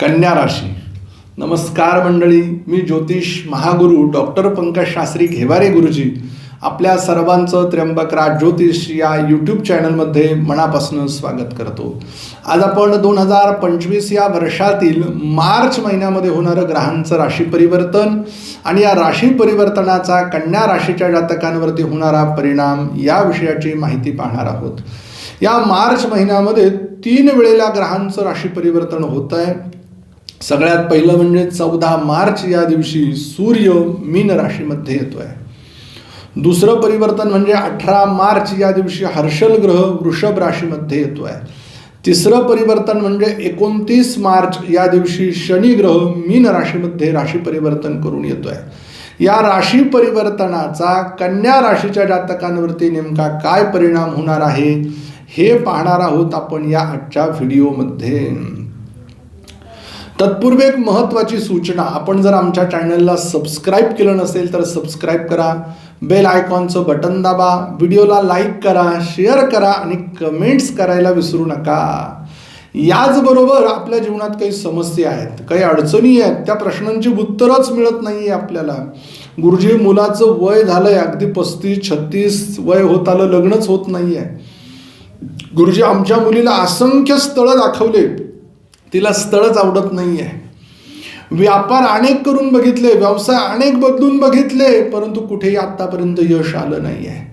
कन्या राशी. नमस्कार मंडळी मी ज्योतिष महागुरु डॉक्टर पंकज शास्त्री घेवारे गुरुजी. आपल्या सर्वांचं त्र्यंबकराज ज्योतिष या यूट्यूब चॅनलमध्ये मनापासून स्वागत करतो. आज आपण दोन हजार पंचवीस या वर्षातील मार्च महिन्यामध्ये होणारं ग्रहांचं राशी परिवर्तन आणि या राशी परिवर्तनाचा कन्या राशीच्या जातकांवरती होणारा परिणाम या विषयाची माहिती पाहणार आहोत. या मार्च महिन्यामध्ये तीन वेळेला ग्रहांचं राशी परिवर्तन होत आहे. सगळ्यात पहिलं म्हणजे चौदा मार्च या दिवशी सूर्य मीन राशीमध्ये येतो आहे दुसरं परिवर्तन म्हणजे अठरा मार्च या दिवशी हर्षल ग्रह वृषभ राशीमध्ये येतोय. तिसरं परिवर्तन म्हणजे एकोणतीस मार्च या दिवशी शनी ग्रह मीन राशीमध्ये राशी परिवर्तन करून येतोय. या राशी परिवर्तनाचा कन्या राशीच्या जातकांवरती नेमका काय परिणाम होणार आहे हे पाहणार आहोत आपण या आजच्या व्हिडिओमध्ये. तत्पूर्वी एक महत्त्वाची सूचना आपण जर आमच्या चॅनलला सबस्क्राईब केलं नसेल तर सबस्क्राईब करा. बेल आयकॉनचं बटन दाबा व्हिडिओला लाईक करा शेअर करा आणि कमेंट्स करायला विसरू नका. याचबरोबर आपल्या जीवनात काही समस्या आहेत काही अडचणी आहेत त्या प्रश्नांची उत्तरच मिळत नाही आहे आपल्याला. गुरुजी मुलाचं वय झालंय अगदी पस्तीस छत्तीस वय होत आलं लग्नच होत नाही आहे गुरुजी आमच्या मुलीला असंख्य स्थळं दाखवले. तिला स्थळच आवडत नाही आहे व्यापार अनेक करून बघितले व्यवसाय अनेक बदलून बघितले परंतु कुठेही आत्तापर्यंत यश आलं नाही आहे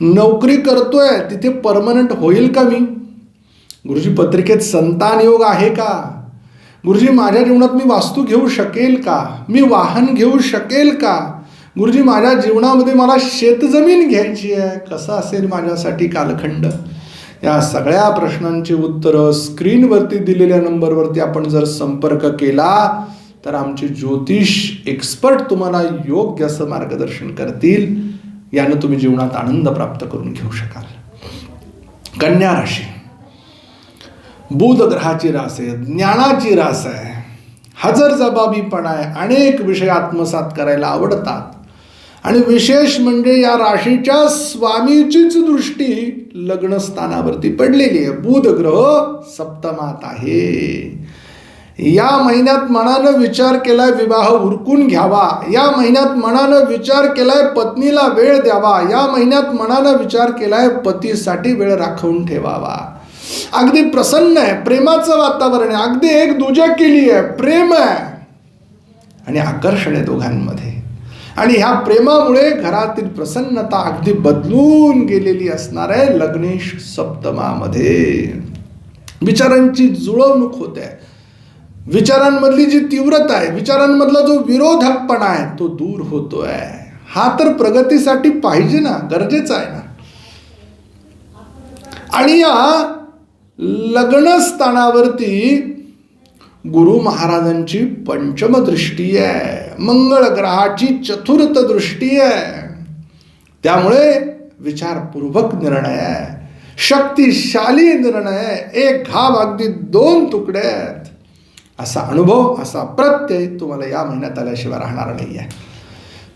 नोकरी करतोय तिथे परमनंट होईल का मी? गुरुजी पत्रिकेत संतान योग आहे का? गुरुजी माझ्या जीवनात मी वास्तू घेऊ शकेल का? मी वाहन घेऊ शकेल का? गुरुजी माझ्या जीवनामध्ये मला शेतजमीन घ्यायची आहे. कसं असेल माझ्यासाठी कालखंड? या सगळ्या प्रश्नांची उत्तरं स्क्रीनवरती दिलेल्या नंबरवरती आपण जर संपर्क केला तर आमचे ज्योतिष एक्सपर्ट तुम्हाला योग्य असं मार्गदर्शन करतील यानं तुम्ही जीवनात आनंद प्राप्त करून घेऊ शकाल. कन्या राशी. बुध ग्रहाची रास आहे ज्ञानाची रास आहे. हजर जबाबीपणा आहे अनेक विषय आत्मसात करायला आवडतात. आणि विशेष म्हणजे या राशीच्या स्वामीचीच दृष्टी लग्न स्थानावरती पडलेली आहे. बुध ग्रह सप्तमात आहे. या महिन्यात मनानं विचार केलाय विवाह उरकून घ्यावा. या महिन्यात मनानं विचार केलाय पत्नीला वेळ द्यावा. या महिन्यात मनानं विचार केलाय पतीसाठी वेळ राखवून ठेवावा. अगदी प्रसन्न आहे. प्रेमाचं वातावरण आहे. अगदी एक दुजा केली आहे. प्रेम आहे. आणि आकर्षण आहे दोघांमध्ये. आणि ह्या प्रेमामुळे घरातील प्रसन्नता अगदी बदलून गेलेली असणार आहे लग्नेश सप्तमामध्ये. विचारांची जुळवणूक होते विचारांमधली जी तीव्रता आहे विचारांमधला जो विरोधकपणा आहे तो दूर होतोय. हा तर प्रगतीसाठी पाहिजे ना गरजेचा आहे ना. आणि या लग्न स्थानावरती गुरु महाराजांची पंचम दृष्टी आहे मंगळ ग्रहाची चतुर्थ दृष्टी आहे. त्यामुळे विचारपूर्वक निर्णय आहे शक्तिशाली निर्णय एक घाव अगदी दोन तुकडे आहेत. असा अनुभव असा प्रत्यय तुम्हाला या महिन्यात आल्याशिवाय राहणार नाही आहे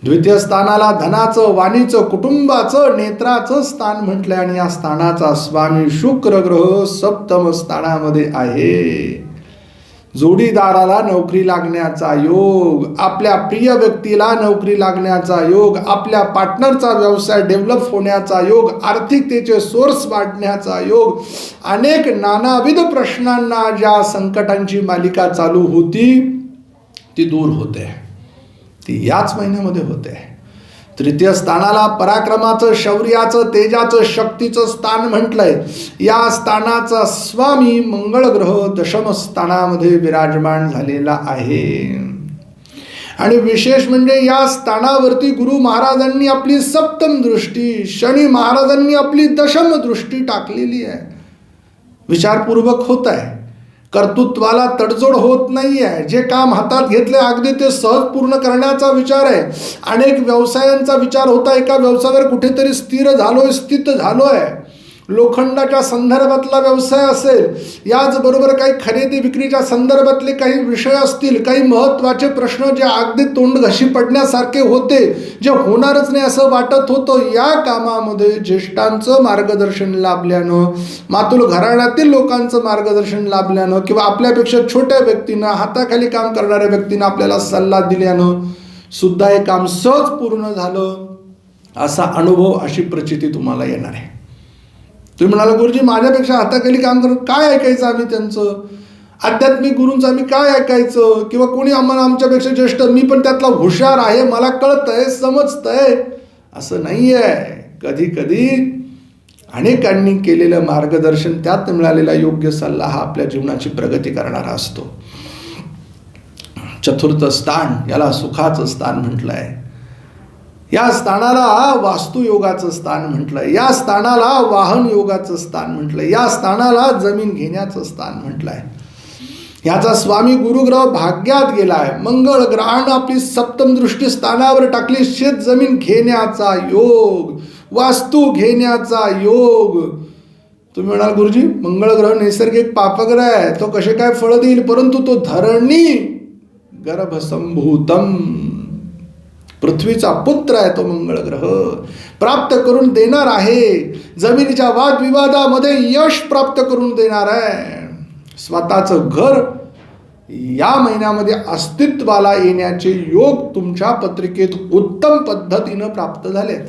द्वितीय स्थानाला धनाचं वाणीचं कुटुंबाचं नेत्राचं स्थान म्हटलं आणि या स्थानाचा स्वामी शुक्र ग्रह सप्तम स्थानामध्ये आहे. जोडीदाराला नोकरी लागण्याचा योग आपल्या प्रिय व्यक्तीला नोकरी लागण्याचा योग आपल्या पार्टनरचा व्यवसाय डेव्हलप होण्याचा योग आर्थिकतेचे सोर्स वाढण्याचा योग अनेक नानाविध प्रश्नांना ज्या संकटांची मालिका चालू होती ती दूर होते. ती याच महिन्यामध्ये होते. तृतीय स्थानाला पराक्रमाचं शौर्याचं तेजाचं शक्तीचं स्थान म्हटलंय. या स्थानाचा स्वामी मंगळग्रह दशम स्थानामध्ये विराजमान झालेला आहे. आणि विशेष म्हणजे या स्थानावरती गुरु महाराजांनी आपली सप्तम दृष्टी शनी महाराजांनी आपली दशम दृष्टी टाकलेली आहे. विचारपूर्वक होत आहे. कर्तृत्वाला तडजोड होत नाही आहे जे काम हातात घेतले अगदी ते सहज पूर्ण करण्याचा विचार आहे. अनेक व्यवसायांचा विचार होता एका व्यवसायावर कुठेतरी स्थिर झालोय स्थित आहे लोखंडाच्या संदर्भातला व्यवसाय असेल याचबरोबर काही खरेदी विक्रीच्या संदर्भातले काही विषय असतील काही महत्त्वाचे प्रश्न जे अगदी तोंड घशी पडण्यासारखे होते जे होणारच नाही असं वाटत होतं या कामामध्ये ज्येष्ठांचं मार्गदर्शन लाभल्यानं मातुल घराण्यातील लोकांचं मार्गदर्शन लाभल्यानं किंवा आपल्यापेक्षा छोट्या व्यक्तीनं हाताखाली काम करणाऱ्या व्यक्तीनं आपल्याला सल्ला दिल्यानं सुद्धा हे काम सहज पूर्ण झालं असा अनुभव अशी प्रचिती तुम्हाला येणार आहे. तुम्ही म्हणाला गुरुजी माझ्यापेक्षा हाताखाली काम करत काय ऐकायचं आम्ही त्यांचं? आध्यात्मिक गुरूंचं आम्ही काय ऐकायचं? किंवा कोणी आम्हाला आमच्यापेक्षा ज्येष्ठ मी पण त्यातला हुशार आहे मला कळतंय समजतंय असं नाही आहे कधी कधी अनेकांनी केलेलं मार्गदर्शन त्यात मिळालेला योग्य सल्ला हा आपल्या जीवनाची प्रगती करणारा असतो. चतुर्थ स्थान याला सुखाचं स्थान म्हटलं आहे या स्थानाला वास्तुयोगाचं स्थान म्हटलंय. या स्थानाला वाहन योगाचं स्थान म्हटलंय. या स्थानाला जमीन घेण्याचं स्थान म्हटलंय. ह्याचा स्वामी गुरुग्रह भाग्यात गेलाय. मंगळ ग्रहानं आपली सप्तम दृष्टी स्थानावर टाकली. शेत जमीन घेण्याचा योग वास्तू घेण्याचा योग. तुम्ही म्हणाल गुरुजी मंगळ ग्रह नैसर्गिक पापग्रह आहे. तो कसे काय फळ देईल? परंतु तो धरणी गर्भसंभूतम. पृथ्वीचा पुत्र आहे तो मंगळ ग्रह. प्राप्त करून देणार आहे. जमिनीच्या वादविवादामध्ये यश प्राप्त करून देणार आहे. स्वतःचं घर या महिन्यामध्ये अस्तित्वाला येण्याचे योग तुमच्या पत्रिकेत उत्तम पद्धतीनं प्राप्त झालेत.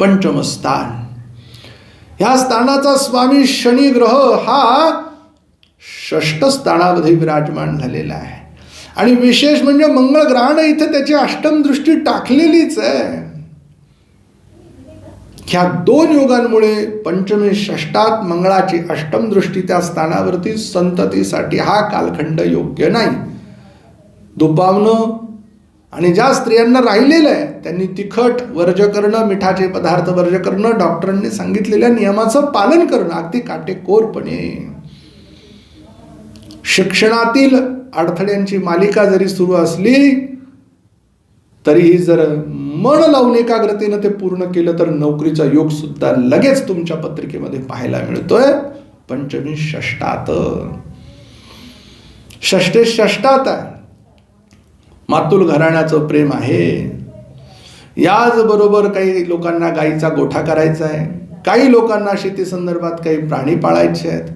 पंचमस्थान. ह्या स्थानाचा स्वामी शनी ग्रह हा षष्ठ स्थानामध्ये विराजमान झालेला आहे. आणि विशेष म्हणजे मंगळ इथं त्याची अष्टम दृष्टी टाकलेलीच आहे. ह्या दोन योगांमुळे पंचमी षष्टात मंगळाची अष्टम दृष्टी त्या स्थानावरती संततीसाठी हा कालखंड योग्य नाही. दुपावणं आणि ज्या स्त्रियांना राहिलेलं आहे त्यांनी तिखट वर्ज करणं मिठाचे पदार्थ वर्ज करणं डॉक्टरांनी सांगितलेल्या नियमाचं पालन करणं अगदी काटेकोरपणे. शिक्षणातील अडथळ्यांची मालिका जरी सुरू असली तरीही जर मन लावून एकाग्रतेनं ते पूर्ण केलं तर नोकरीचा योग सुद्धा लगेच तुमच्या पत्रिकेमध्ये पाहायला मिळतोय. पंचमी षष्टात षष्टे षष्टात आहे मातुल घराण्याचं प्रेम आहे. याचबरोबर काही लोकांना गाईचा गोठा करायचा आहे काही लोकांना शेती संदर्भात काही प्राणी पाळायचे आहेत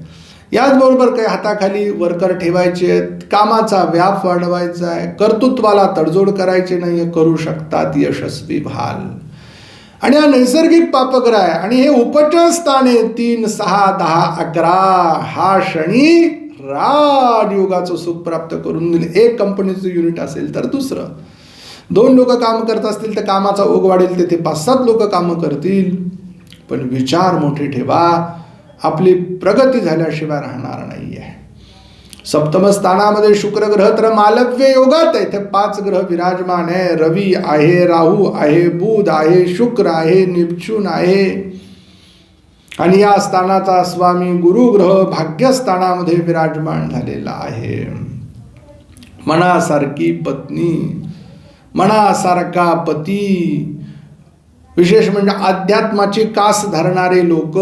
याचबरोबर काही हाताखाली वर्कर ठेवायचे आहेत कामाचा व्याप वाढवायचा आहे कर्तृत्वाला तडजोड करायचे नाही करू शकतात यशस्वी भाल. आणि हा नैसर्गिक पापग्रह आहे. आणि हे उपचय स्थाने तीन सहा दहा अकरा हा शनी राजयोगाचं सुख प्राप्त करून दिले एक कंपनीचं युनिट असेल तर दुसरं. दोन लोक काम करत असतील तर कामाचा ओघ वाढेल. तेथे पाच सात लोक कामं करतील. पण विचार मोठे ठेवा. आपली प्रगती झाल्याशिवाय राहणार नाही आहे सप्तमस्थानामध्ये शुक्रग्रह शुक्र ग्रह तर मालव्य योगात आहे. ते पाच ग्रह विराजमान आहे. रवी आहे राहू आहे बुध आहे शुक्र आहे निपचून आहे. आणि या स्थानाचा स्वामी गुरुग्रह भाग्यस्थानामध्ये विराजमान झालेला आहे. मनासारखी पत्नी मनासारखा पती विशेष म्हणजे अध्यात्माची कास धरणारे लोक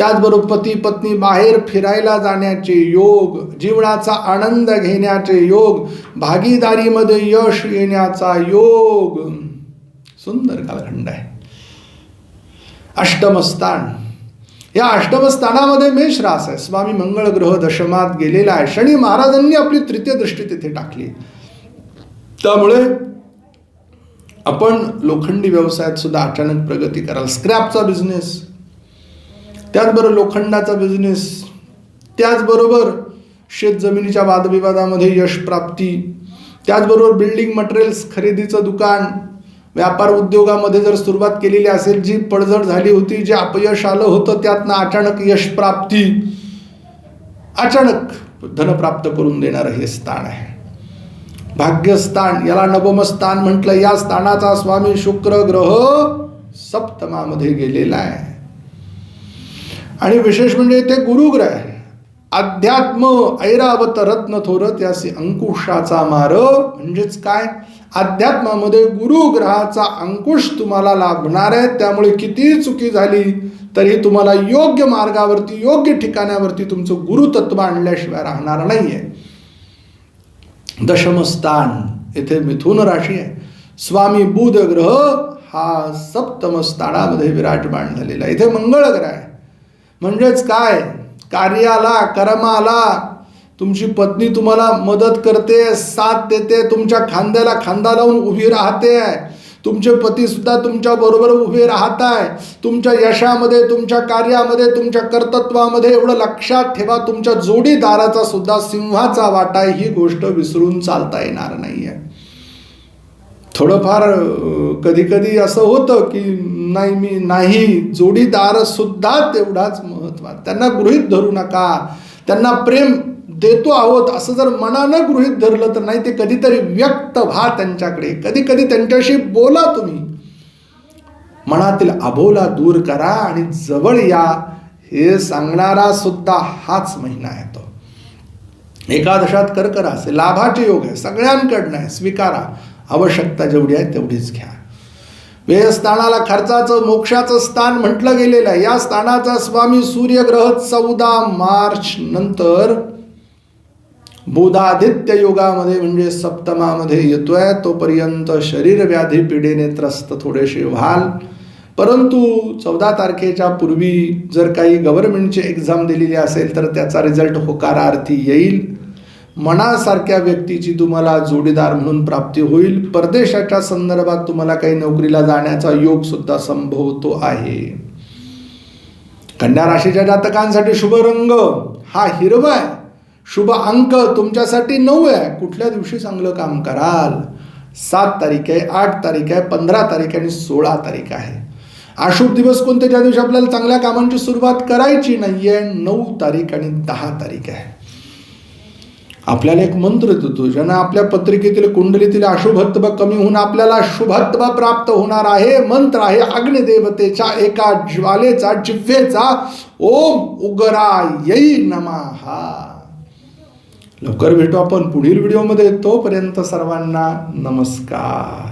त्याचबरोबर पती पत्नी बाहेर फिरायला जाण्याचे योग जीवनाचा आनंद घेण्याचे योग भागीदारीमध्ये यश येण्याचा योग. सुंदर कालखंड आहे. अष्टमस्थान या अष्टमस्थानामध्ये मेष रास आहे. स्वामी मंगळ ग्रह दशमात गेलेला आहे. शनी महाराजांनी आपली तृतीय दृष्टी तिथे टाकली. त्यामुळे आपण लोखंडी व्यवसायात सुद्धा अचानक प्रगती कराल. स्क्रॅपचा बिझनेस त्याचबरोबर लोखंडाचा बिझनेस त्याचबरोबर शेत जमिनीच्या वादविवादामध्ये यश प्राप्ती त्याचबरोबर बिल्डिंग मटेरियल्स खरेदीचं दुकान व्यापार उद्योगामध्ये जर सुरुवात केलेली असेल जी पडझड झाली होती जे अपयश आलं होतं त्यातनं अचानक यश प्राप्ती अचानक धन प्राप्त करून देणारं हे स्थान आहे. भाग्यस्थान याला नवम स्थान म्हटलं या स्थानाचा स्वामी शुक्र ग्रह सप्तमामध्ये गेलेला आहे. आणि विशेष म्हणजे ते गुरुग्रह आहे. अध्यात्म ऐरावत रत्न थोरत यासी अंकुशाचा मार. म्हणजेच काय? अध्यात्मामध्ये गुरुग्रहाचा अंकुश तुम्हाला लाभणार आहे. त्यामुळे कितीही चुकी झाली तरी तुम्हाला योग्य मार्गावरती योग्य ठिकाणावरती तुमचं गुरुतत्व आणल्याशिवाय राहणार नाही आहे दशमस्थान येथे मिथुन राशी आहे. स्वामी बुध ग्रह हा सप्तम स्थानामध्ये विराजमान झालेला आहे. इथे मंगळ ग्रह आहे. म्हणजेच काय? कार्याला कर्माला. तुमची पत्नी तुम्हाला मदत करते साथ देते तुमच्या खांद्याला खांदा लावून उभी राहते. तुमचे पती सुद्धा तुमच्या बरोबर उभे राहत आहे तुमच्या यशामध्ये तुमच्या कार्यामध्ये तुमच्या कर्तृत्वामध्ये एवढं लक्षात ठेवा तुमच्या जोडीदाराचा सुद्धा सिंहाचा वाटा आहे. ही गोष्ट विसरून चालता येणार नाही आहे थोडंफार कधी कधी असं होतं की नाही मी नाही जोडीदार सुद्धा तेवढाच महत्त्वाचा. त्यांना गृहीत धरू नका. त्यांना प्रेम देतो आहोत असं जर मनानं गृहित धरलं तर नाही ते कधीतरी व्यक्त व्हा त्यांच्याकडे. कधी कधी त्यांच्याशी बोला तुम्ही. मनातील अबोला दूर करा आणि जवळ या. हे सांगणारा सुद्धा हाच महिना आहे तो एकादशात कर्क असे लाभाचे योग आहे. सगळ्यांकडनं आहे. स्वीकारा. आवश्यकता जेवढी आहे तेवढीच घ्या. व्ययस्थानाला खर्चाचं मोक्षाचं स्थान म्हटलं गेलेलं आहे. या स्थानाचा स्वामी सूर्यग्रह चौदा मार्च नंतर बोधादित्य योगामध्ये म्हणजे सप्तमामध्ये येतोय. तोपर्यंत शरीर व्याधी पिढीने त्रस्त थोडेसे व्हाल. परंतु चौदा तारखेच्या पूर्वी जर काही गव्हर्नमेंटची एक्झाम दिलेली असेल तर त्याचा रिझल्ट होकारार्थी येईल. मनासारख्या व्यक्तीची तुम्हाला जोडीदार म्हणून प्राप्ती होईल. परदेशाच्या संदर्भात तुम्हाला काही नोकरीला जाण्याचा योग सुद्धा संभवतो आहे. कन्या राशीच्या जातकांसाठी शुभ रंग. हा हिरवा आहे. शुभ अंक तुमच्यासाठी नऊ आहे. कुठल्या दिवशी चांगलं काम कराल? सात तारीख आहे आठ तारीख आहे पंधरा तारीख आहे आणि सोळा तारीख आहे. अशुभ दिवस कोणते? ज्या दिवशी आपल्याला चांगल्या कामांची सुरुवात करायची नाहीये नऊ तारीख आणि दहा तारीख आहे. आपल्याला एक मंत्र देतो ज्यांना आपल्या पत्रिकेतील कुंडलीतील अशुभत्व कमी होऊन आपल्याला शुभत्व प्राप्त होणार आहे. मंत्र आहे अग्निदेवतेच्या एका ज्वालेचा जिव्हेचा ओम उगरा येई नमहा लवकर भेटू आपण पुढील व्हिडिओमध्ये. तोपर्यंत सर्वांना नमस्कार.